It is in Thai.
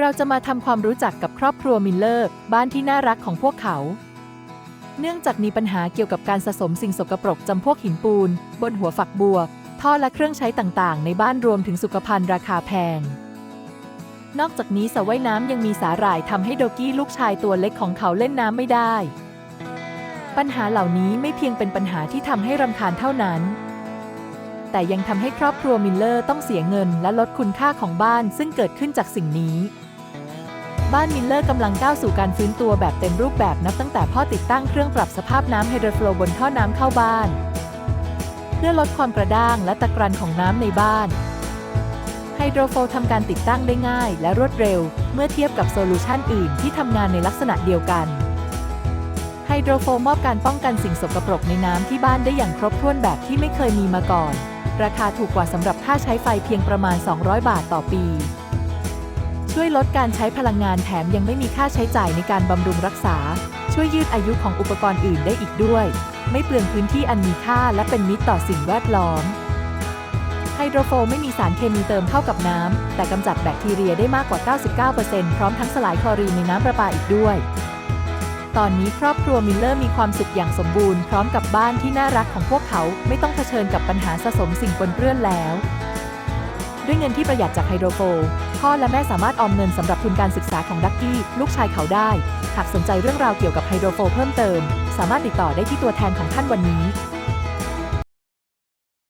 เราจะมาทำความรู้จักกับครอบครัวมิลเลอร์ บ้านที่น่ารักของพวกเขา เนื่องจากมีปัญหาเกี่ยวกับการสะสมสิ่งสกปรกจำพวกหินปูน บนหัวฝักบัว ท่อและเครื่องใช้ต่างๆ ในบ้านรวมถึงสุขภัณฑ์ราคาแพง นอกจากนี้สระว่ายน้ำยังมีสาหร่ายทำให้โดกี้ลูกชายตัวเล็กของเขาเล่นน้ำไม่ได้ ปัญหาเหล่านี้ไม่เพียงเป็นปัญหาที่ทำให้รำคาญเท่านั้นแต่ยังทำให้ครอบครัวมิลเลอร์ต้องเสียเงินและลดคุณค่าของบ้านซึ่งเกิดขึ้นจากสิ่งนี้ บ้านมิลเลอร์กำลังก้าวสู่การฟื้นตัวแบบเต็มรูปแบบนับตั้งแต่พ่อติดตั้งเครื่องปรับสภาพน้ำไฮโดรโฟลบนท่อน้ำเข้าบ้าน เพื่อลดความกระด้างและตะกรันของน้ำในบ้านไฮโดรโฟลทำการติดตั้งได้ง่ายและรวดเร็ว เมื่อเทียบกับโซลูชันอื่นที่ทำงานในลักษณะเดียวกันไฮโดรโฟลมอบการป้องกันสิ่งสกปรกในน้ำที่บ้านได้อย่างครบถ้วนแบบที่ไม่เคยมีมาก่อน ราคาถูกกว่าสำหรับค่าใช้ไฟเพียงประมาณ 200 บาทต่อปี ช่วยลดการใช้พลังงานแถมยังไม่มีค่าใช้จ่ายในการบำรุงรักษา ช่วยยืดอายุของอุปกรณ์อื่นได้อีกด้วย ไม่เปลืองพื้นที่อันมีค่าและเป็นมิตรต่อสิ่งแวดล้อมไฮโดรโฟไม่มีสารเคมีเติมเข้ากับน้ำ แต่กำจัดแบคทีเรียได้มากกว่า 99%พร้อมทั้งสลายคลอรีนในน้ำประปาอีกด้วย ตอนนี้ครอบครัวมิลเลอร์มีความสุขอย่างสมบูรณ์พร้อมกับบ้านที่น่ารักของพวกเขาไม่ต้องเผชิญกับปัญหาสะสมสิ่งปนเปื้อนแล้ว ด้วยเงินที่ประหยัดจากไฮโดรโฟพ่อและแม่สามารถออมเงินสำหรับทุนการศึกษาของดักกี้ลูกชายเขาได้ หากสนใจเรื่องราวเกี่ยวกับไฮโดรโฟเพิ่มเติม สามารถติดต่อได้ที่ตัวแทนของท่านวันนี้